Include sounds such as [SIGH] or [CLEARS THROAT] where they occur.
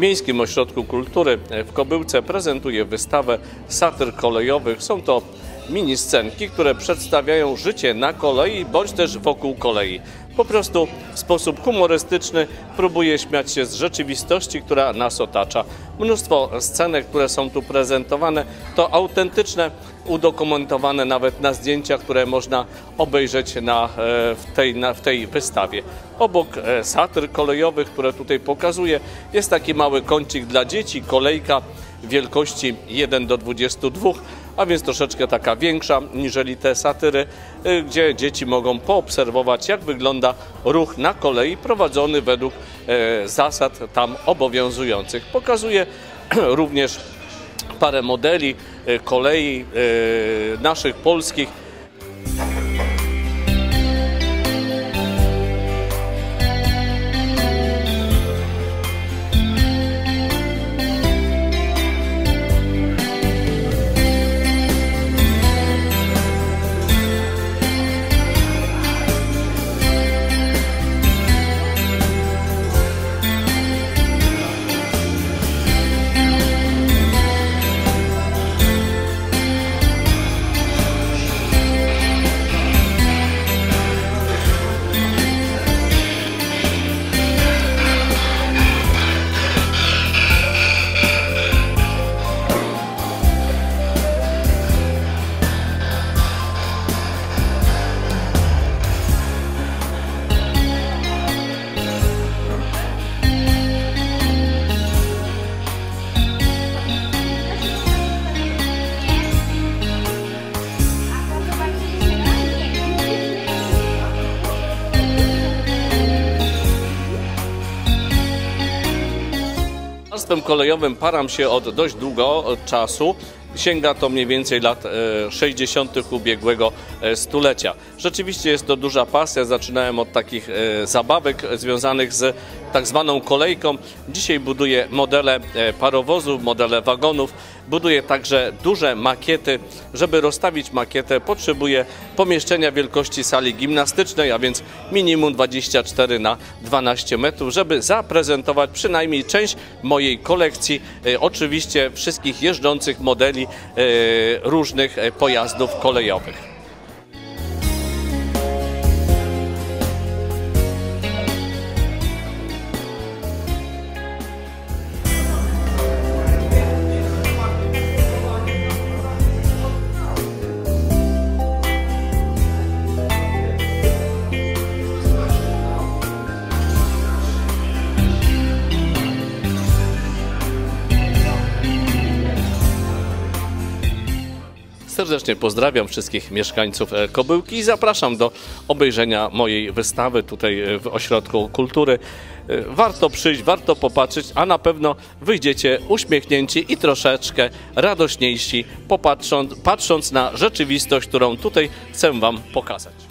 Miejskim Ośrodku Kultury w Kobyłce prezentuje wystawę satyr kolejowych. Są to mini scenki, które przedstawiają życie na kolei bądź też wokół kolei. Po prostu w sposób humorystyczny próbuje śmiać się z rzeczywistości, która nas otacza. Mnóstwo scenek, które są tu prezentowane, to autentyczne, udokumentowane nawet na zdjęciach, które można obejrzeć na, e, w, tej, na, w tej wystawie. Obok e, satyr kolejowych, które tutaj pokazuję, jest taki mały kącik dla dzieci, kolejka wielkości 1 do 22, a więc troszeczkę taka większa niżeli te satyry, y, gdzie dzieci mogą poobserwować, jak wygląda ruch na kolei prowadzony według e, zasad tam obowiązujących. Pokazuje [CLEARS THROAT] również parę modeli e, kolei e, naszych polskich Transportem kolejowym param się od dość długo czasu. Sięga to mniej więcej lat 60. ubiegłego e, stulecia. Rzeczywiście jest to duża pasja. Zaczynałem od takich e, zabawek związanych z tak zwaną kolejką. Dzisiaj buduję modele e, parowozów, modele wagonów. Buduję także duże makiety. Żeby rozstawić makietę potrzebuję pomieszczenia wielkości sali gimnastycznej, a więc minimum 24 na 12 metrów, żeby zaprezentować przynajmniej część mojej kolekcji. Oczywiście wszystkich jeżdżących modeli E, różnych e, pojazdów kolejowych. Serdecznie pozdrawiam wszystkich mieszkańców e, Kobyłki i zapraszam do obejrzenia mojej wystawy tutaj e, w Ośrodku Kultury. E, warto przyjść, warto popatrzeć, a na pewno wyjdziecie uśmiechnięci i troszeczkę radośniejsi, popatrząc, patrząc na rzeczywistość, którą tutaj chcę Wam pokazać.